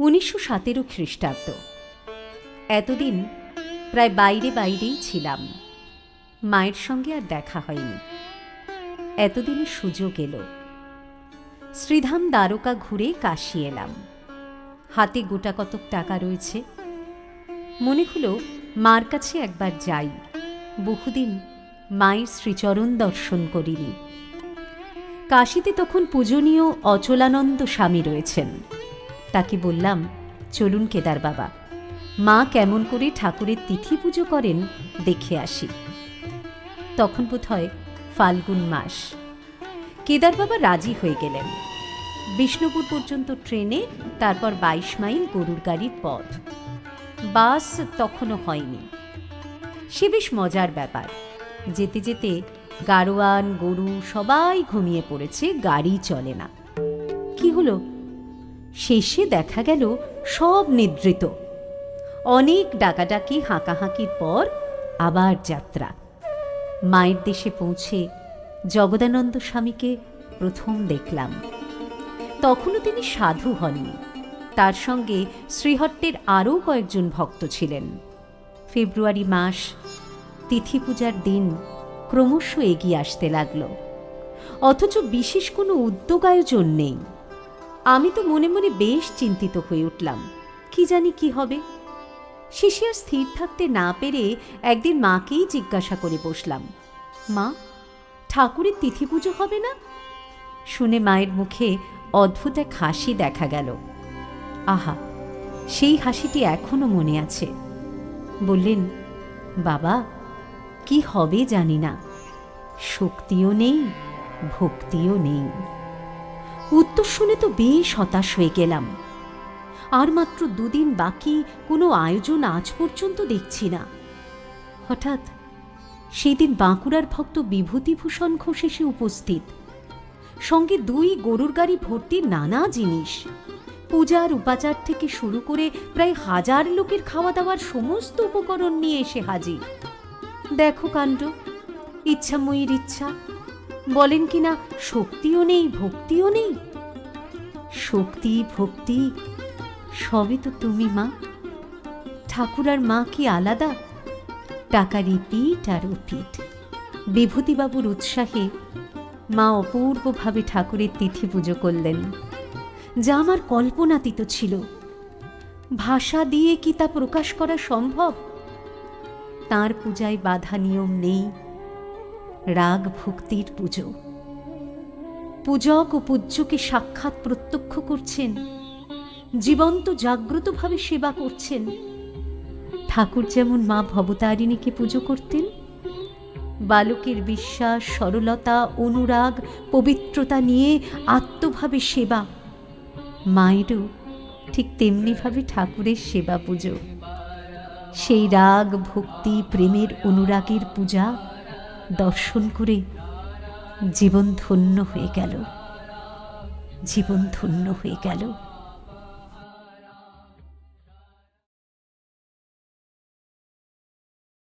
উনিশশো সতেরো খ্রিস্টাব্দ। এতদিন প্রায় বাইরে বাইরেই ছিলাম। মায়ের সঙ্গে আর দেখা হয়নি। এতদিনে সুযোগ এলো। শ্রীধাম দ্বারকা ঘুরে কাশি এলাম। হাতে গোটা কতক টাকা রয়েছে। মনে হলো মার কাছে একবার যাই। বহুদিন মায়ের শ্রীচরণ দর্শন করিনি। কাশিতে তখন পূজনীয় অচলানন্দ স্বামী রয়েছেন। তাকে বললাম, চলুন কেদার বাবা, মা কেমন করে ঠাকুরের তিথি পুজো করেন দেখে আসি। তখন বোধ হয় ফাল্গুন মাস। কেদার বাবা রাজি হয়ে গেলেন। বিষ্ণুপুর পর্যন্ত ট্রেনে, তারপর বাইশ মাইল গরুর গাড়ির পথ। বাস তখনও হয়নি। সে বেশ মজার ব্যাপার। যেতে যেতে গাড়োয়ান গরু সবাই ঘুমিয়ে পড়েছে, গাড়ি চলে না। কি হলো? শেষে দেখা গেল সব নিদ্রিত। অনেক ডাকাডাকি, হাঁকাহাঁকির পর আবার যাত্রা। মায়ের দেশে পৌঁছে জগদানন্দ স্বামীকে প্রথম দেখলাম। তখনও তিনি সাধু হননি। তার সঙ্গে শ্রীহট্টের আরও কয়েকজন ভক্ত ছিলেন। ফেব্রুয়ারি মাস, তিথি পূজার দিন ক্রমশ এগিয়ে আসতে লাগল। অথচ বিশেষ কোনো উদ্যোগ আয়োজন নেই। আমি তো মনে মনে বেশ চিন্তিত হয়ে উঠলাম। কি জানি কি হবে? শেষে আর স্থির থাকতে না পেরে একদিন মাকেই জিজ্ঞাসা করে বসলাম, মা, ঠাকুরের তিথি পুজো হবে না? শুনে মায়ের মুখে অদ্ভুত এক হাসি দেখা গেল। আহা, সেই হাসিটি এখনও মনে আছে। বললেন, বাবা, কি হবে জানি না। শক্তিও নেই, ভক্তিও নেই। উত্তর শুনে তো বেশ হতাশ হয়ে গেলাম। আর মাত্র দুদিন বাকি, কোনো আয়োজন আজ পর্যন্ত দেখছি না। হঠাৎ সেদিন বাঁকুড়ার ভক্ত বিভূতিভূষণ ঘোষ এসে উপস্থিত। সঙ্গে দুই গরুর গাড়ি ভর্তি নানা জিনিস। পূজার উপাচার থেকে শুরু করে প্রায় হাজার লোকের খাওয়া দাওয়ার সমস্ত উপকরণ নিয়ে এসে হাজির। দেখো কাণ্ড, ইচ্ছাময়ীর ইচ্ছা বলেন কি না শক্তিও নেই, ভক্তিও নেই। শক্তি, ভক্তি, সবই তো তুমি, মা। ঠাকুর আর মা কি আলাদা? টাকা রিপিট আর উপিট বিভূতিবাবুর উৎসাহে মা অপূর্বভাবে ঠাকুরের তিথি পুজো করলেন। যা আমার কল্পনাতীত ছিল। ভাষা দিয়ে কি তা প্রকাশ করা সম্ভব? তার পূজায় বাধা নিয়ম নেই। রাগ ভক্তির পুজো। পূজক ও পূজ্যকে সাক্ষাৎ প্রত্যক্ষ করছেন, জীবন্ত জাগ্রতভাবে সেবা করছেন। ঠাকুর যেমন মা ভবতারিণীকে পুজো করতেন, বালকের বিশ্বাস, সরলতা, অনুরাগ, পবিত্রতা নিয়ে আত্মভাবে সেবা। মায়েরও ঠিক তেমনিভাবে ঠাকুরের সেবা পুজো। সেই রাগ, ভক্তি, প্রেমের অনুরাগের পূজা দর্শন করে জীবন ধন্য হয়ে গেল। জীবন ধন্য হয়ে গেল।